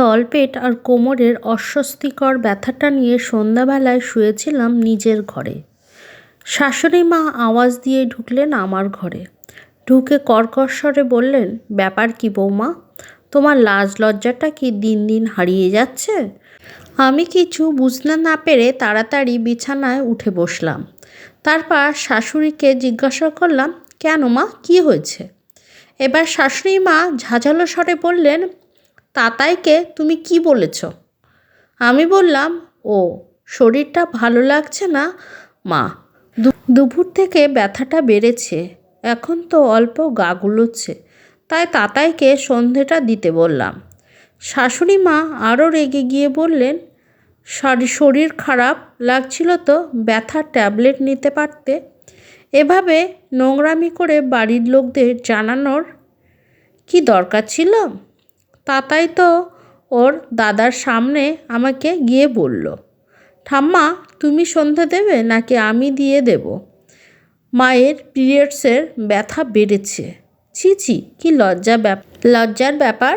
তলপেট আর কোমরের অস্বস্তিকর ব্যথাটা নিয়ে সন্ধ্যাবেলায় শুয়েছিলাম নিজের ঘরে। শাশুড়ি মা আওয়াজ দিয়ে ঢুকলেন আমার ঘরে। ঢুকে কর্কশ স্বরে বললেন, ব্যাপার কি বৌমা, তোমার লাজ লজ্জাটা কি দিন দিন হারিয়ে যাচ্ছে? আমি কিছু বুঝতে না পেরে তাড়াতাড়ি বিছানায় উঠে বসলাম। তারপর শাশুড়িকে জিজ্ঞাসা করলাম, কেন মা, কি হয়েছে? এবার শাশুড়ি মা ঝাঁঝালো স্বরে বললেন তাতাইকে তুমি কি বলেছ? আমি বললাম, ও, শরীরটা ভালো লাগছে না? মা দুপুর থেকে ব্যথাটা বেড়েছে, এখন তো অল্প গা গুলোচ্ছে, তাই তাতাইকে সন্ধেটা দিতে বললাম। শাশুড়ি মা আরও রেগে গিয়ে বললেন শরীর খারাপ লাগছিল তো ব্যথার ট্যাবলেট নিতে পারতে? এভাবে নোংরামি করে বাড়ির লোকদের জানানোর কি দরকার ছিল? তাতাই তো ওর দাদার সামনে আমাকে গিয়ে বলল, ঠাম্মা, তুমি সন্ধে দেবে নাকি আমি দিয়ে দেব? মায়ের পিরিয়ডসের ব্যথা বেড়েছে। ছি ছি, কি লজ্জা লজ্জার ব্যাপার?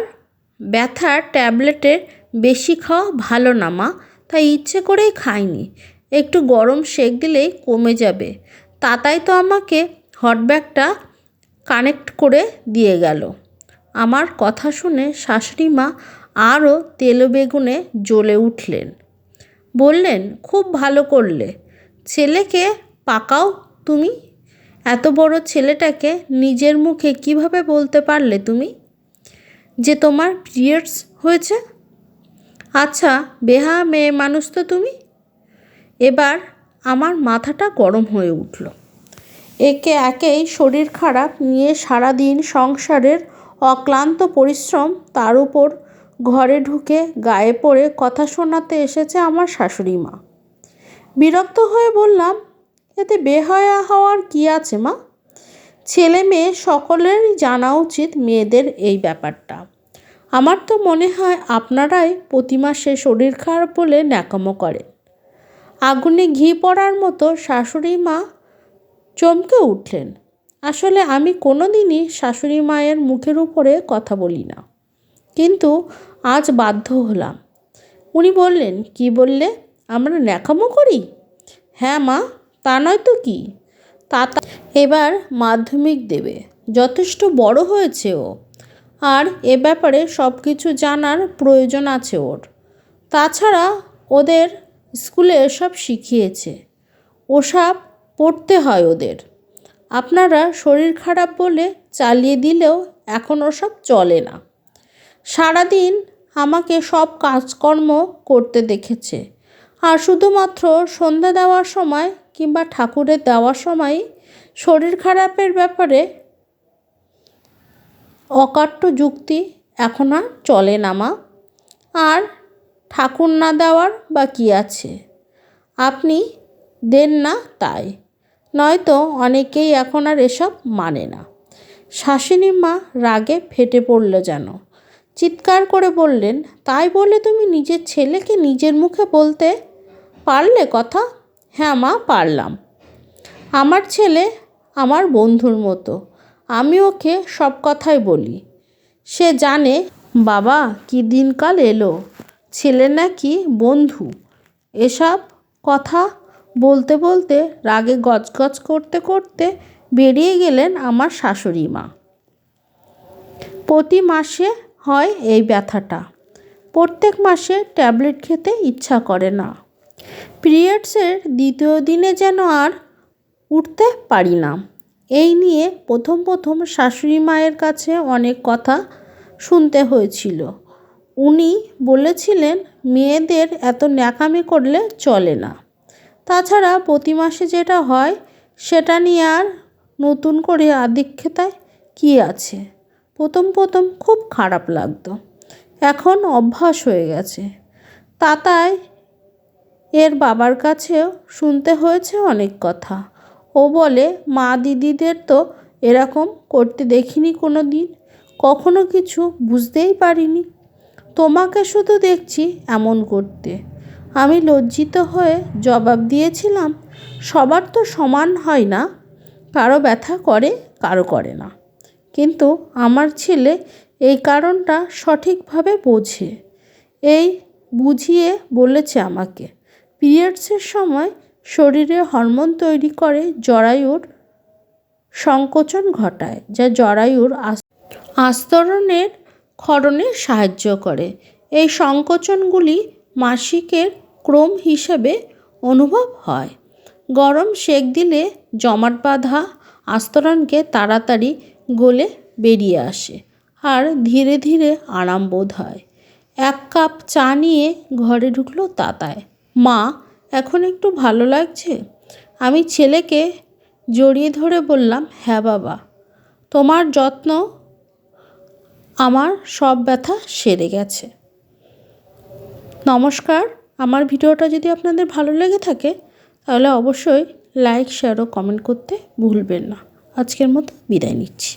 ব্যথার ট্যাবলেটের বেশি খাওয়া ভালো না, মা। তাই ইচ্ছে করেই খাইনি। একটু গরম সেক দিলেই কমে যাবে। তাতাই তো আমাকে হটব্যাগটা কানেক্ট করে দিয়ে গেল। আমার কথা শুনে শাশুড়ি মা আরও তেলো বেগুনে জ্বলে উঠলেন। বললেন, খুব ভালো করলে। ছেলেকে পাকাও তুমি? এত বড় ছেলেটাকে নিজের মুখে কীভাবে বলতে পারলে তুমি? যে তোমার পিরিয়ডস হয়েছে? আচ্ছা বেহা মেয়ে মানুষ তো তুমি? এবার আমার মাথাটা গরম হয়ে উঠল। একে একেই শরীর খারাপ নিয়ে সারাদিন সংসারের অক্লান্ত পরিশ্রম তার উপর ঘরে ঢুকে গায়ে পড়ে কথা শোনাতে এসেছে আমার শাশুড়ি মা। বিরক্ত হয়ে বললাম, এতে বেহয়া হওয়ার কি আছে মা? ছেলে মেয়ে সকলেরই জানা উচিত মেয়েদের এই ব্যাপারটা। আমার তো মনে হয় আপনারাই প্রতি মাসে শরীর খারাপ বলে ন্যাকামো করেন। আগুনে ঘি পড়ার মতো শাশুড়ি মা চমকে উঠলেন। আসলে আমি কোনো দিনই শাশুড়ি মায়ের মুখের উপরে কথা বলি না। কিন্তু আজ বাধ্য হলাম। উনি বললেন, কি বললে? আমরা ন্যাকামো করি? হ্যাঁ মা, তা নয় তো কি? তা এবার মাধ্যমিক দেবে। যথেষ্ট বড় হয়েছে ও। আর এ ব্যাপারে সব কিছু জানার প্রয়োজন আছে ওর। তাছাড়া ওদের স্কুলে এসব শিখিয়েছে। ওসব পড়তে হয় ওদের। আপনারা শরীর খারাপ বলে চালিয়ে দিলেও এখন ওসব চলে না। সারাদিন আমাকে সব কাজকর্ম করতে দেখেছে। আর শুধুমাত্র সন্ধ্যা দেওয়ার সময় কিংবা ঠাকুরের দেওয়ার সময় শরীর খারাপের ব্যাপারে অকাট্য যুক্তি এখন আর চলে না মা। আর ঠাকুর না দেওয়ার বা কী আছে? আপনি দেন না তাই। নয়তো অনেকেই এখন আর এসব মানে না। শাশুড়ি মা রাগে ফেটে পড়ল যেন। চিৎকার করে বললেন, তাই বলে তুমি নিজের ছেলেকে নিজের মুখে বলতে পারলে কথা? হ্যাঁ মা, পারলাম। আমার ছেলে আমার বন্ধুর মতো। আমি ওকে সব কথাই বলি। সে জানে, বাবা, কি দিনকাল এলো? ছেলে নাকি বন্ধু। এসব কথা বলতে বলতে রাগে গজগজ করতে করতে বেরিয়ে গেলেন আমার শাশুড়ি মা। প্রতি মাসে হয় এই ব্যথাটা। প্রত্যেক মাসে ট্যাবলেট খেতে ইচ্ছা করে না। পিরিয়ডসের দ্বিতীয় দিনে যেন আর উঠতে পারি না। এই নিয়ে প্রথম প্রথম শাশুড়ি মায়ের কাছে অনেক কথা শুনতে হয়েছিল। উনি বলেছিলেন, মেয়েদের এত ন্যাকামি করলে চলে না। তাছাড়া প্রতি মাসে যেটা হয়, সেটা নিয়ে আর নতুন করে আদিক্ষেতায় কী আছে? প্রথম প্রথম খুব খারাপ লাগতো। এখন অভ্যাস হয়ে গেছে। তাতাই এর বাবার কাছেও শুনতে হয়েছে অনেক কথা। ও বলে, মা দিদিদের তো এরকম করতে দেখিনি কোনো দিন কখনো কিছু বুঝতেই পারিনি। তোমাকে শুধু দেখছি এমন করতে। আমি লজ্জিত হয়ে জবাব দিয়েছিলাম, সবার তো সমান হয় না, কারও ব্যথা করে, কারও করে না। কিন্তু আমার ছেলে এই কারণটা সঠিকভাবে বোঝে। এই বুঝিয়ে বলেছে আমাকে, পিরিয়ডসের সময় শরীরে হরমোন তৈরি করে জরায়ুর সংকোচন ঘটায়, যা জরায়ুর আস্তরণের ক্ষরণে সাহায্য করে। এই সংকোচনগুলি মাসিকের ক্রম হিসেবে অনুভব হয়। গরম সেক দিলে জমাট বাঁধা আস্তরণকে তাড়াতাড়ি গলে বেরিয়ে আসে আর ধীরে ধীরে আরাম বোধ হয়। এক কাপ চা নিয়ে ঘরে ঢুকলো তাতায়। মা, এখন একটু ভালো লাগছে? আমি ছেলেকে জড়িয়ে ধরে বললাম হ্যাঁ বাবা, তোমার যত্ন আমার সব ব্যথা সেরে গেছে। নমস্কার। আমার ভিডিওটা যদি আপনাদের ভালো লেগে থাকে, তাহলে অবশ্যই লাইক শেয়ার ও কমেন্ট করতে ভুলবেন না। আজকের মতো বিদায় নিচ্ছি।